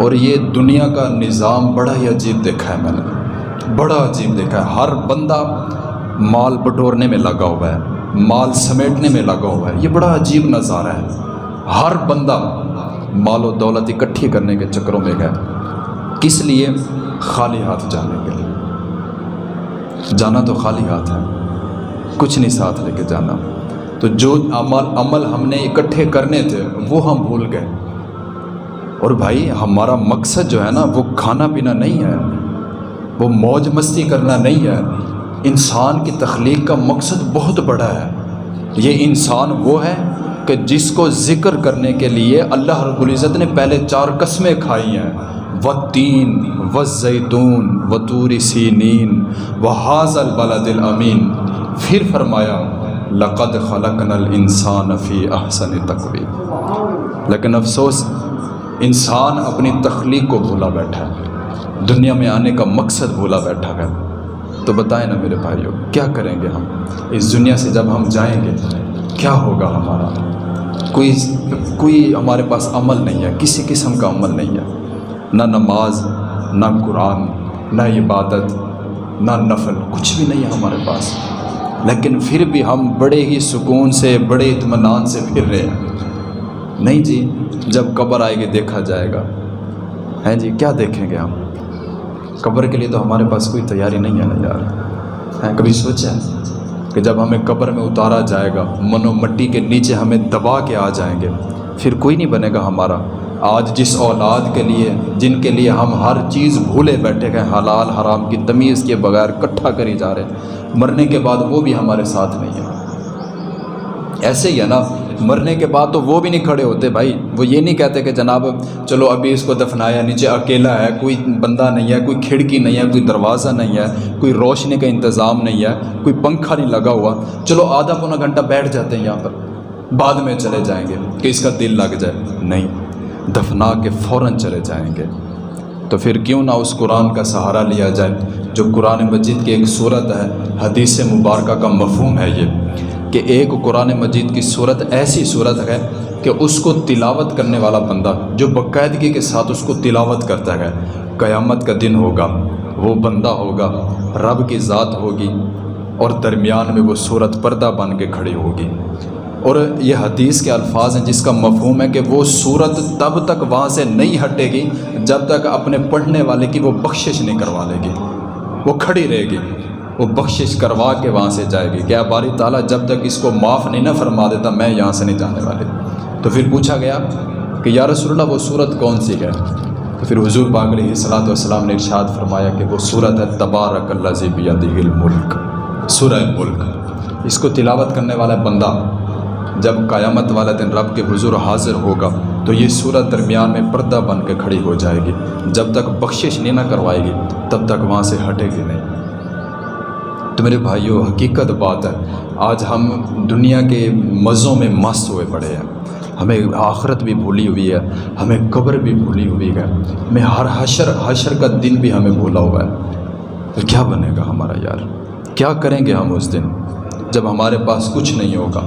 और ये दुनिया का निज़ाम बड़ा ही अजीब देखा है मैंने। बड़ा अजीब देखा है। हर बंदा माल बटोरने में लगा हुआ है, माल समेटने में लगा हुआ है। ये बड़ा अजीब नज़ारा है। हर बंदा माल और दौलत इकट्ठी करने के चक्करों में गए किस लिए? खाली हाथ जाने के लिए। जाना तो खाली हाथ है। कुछ नहीं साथ लेके जाना। तो जो अमल अमल हमने इकट्ठे करने थे, वो हम भूल गए। और भाई, हमारा मकसद जो है ना, वो खाना पीना नहीं है। वो मौज मस्ती करना नहीं है। इंसान की तख्लीक का मकसद बहुत बड़ा है। ये इंसान वो है कि जिसको ज़िक्र करने के लिए अल्लाह रब्बुल ने पहले चार कस्में खाई हैं। व तीन, व जैतून, व तूरी सीनीन, व हाजल बलदिल अमीन। फिर फरमाया, लक़द खलकनल इंसान फ़ी अहसन तकवी लेकिन अफसोस इंसान अपनी तख्लीक को भूला बैठा है। दुनिया में आने का मकसद भूला बैठा है। तो बताएँ ना मेरे भाइयों, क्या करेंगे हम? इस दुनिया से जब हम जाएँगे, क्या होगा हमारा? कोई कोई हमारे पास अमल नहीं है, किसी किस्म का अमल नहीं है। ना नमाज़, ना कुरान, ना इबादत, ना नफल, कुछ भी नहीं है हमारे पास। लेकिन फिर भी हम बड़े ही सुकून से, बड़े इतमान से फिर रहे हैं। नहीं जी, जब कब्र आएगी देखा जाएगा। हैं जी, क्या देखेंगे हम? कब्र के लिए तो हमारे पास कोई तैयारी नहीं है ना यार। हैं, कभी सोचा? कि जब हमें कब्र में उतारा जाएगा मनो मट्टी के नीचे हमें दबा के आ जाएँगे, फिर कोई नहीं बनेगा हमारा। आज जिस औलाद के लिए, जिनके लिए हम हर चीज़ भूले बैठे गए हलाल हराम की तमीज़ के बगैर इकट्ठा करी जा रहे मरने के बाद वो भी हमारे साथ नहीं है। ऐसे ही है ना मरने के बाद तो वो भी नहीं खड़े होते भाई। वो ये नहीं कहते कि जनाब, चलो अभी इसको दफनाया, नीचे अकेला है, कोई बंदा नहीं है, कोई खिड़की नहीं है, कोई दरवाज़ा नहीं है, कोई रोशनी का इंतज़ाम नहीं है, कोई पंखा नहीं लगा हुआ। चलो आधा पौना घंटा बैठ जाते हैं यहाँ पर, बाद में चले जाएँगे कि इसका दिल लग जाए। नहीं, दफना के फ़ौर चले जाएँगे। तो फिर क्यों ना उस कुरान का सहारा लिया जाए, जो कुरान मजिद की एक सूरत है, हदीस मुबारक का मफहम है ये। कि एक कुरान मजीद की सूरत ऐसी सूरत है कि उसको तिलावत करने वाला बंदा, जो बाकायदगी के साथ उसको तिलावत करता है, क़यामत का दिन होगा, वो बंदा होगा, रब की ज़ात होगी और दरमियान में वो सूरत पर्दा बन के खड़ी होगी। और ये हदीस के अल्फाज हैं जिसका मफहूम है कि वो सूरत तब तक वहाँ से नहीं हटेगी, जब तक अपने पढ़ने वाले की वो बख्शिश नहीं करवा लेगी, वो खड़ी रहेगी। वो बख्शिश करवा के वहाँ से जाएगी। क्या बारी ताला जब तक इसको माफ़ नहीं ना फरमा देता, मैं यहाँ से नहीं जाने वाले। तो फिर पूछा गया कि, या रसुल्ला वो सूरत कौन सी है? तो फिर हजूर पाक सलाम ने इरशाद फरमाया कि, वो सूरत है तबारक मुल्क, सूरह मुल्क। इसको तिलावत करने वाला बंदा, जब क़यामत वाला दिन रब के हुजूर हाजिर होगा तो ये सूरत दरमियान में पर्दा बन के खड़ी हो जाएगी। जब तक बख्शिश नहीं ना करवाएगी, तब तक वहाँ से हटेगी नहीं। तो मेरे भाइयों, हकीकत बात है। आज हम दुनिया के मज़ों में मस्त हुए पड़े हैं। हमें आखरत भी भूली हुई है, हमें कब्र भी भूली हुई है। हमें हर हशर हशर का दिन भी हमें भूला हुआ है। तो क्या बनेगा हमारा यार? क्या करेंगे हम उस दिन जब हमारे पास कुछ नहीं होगा?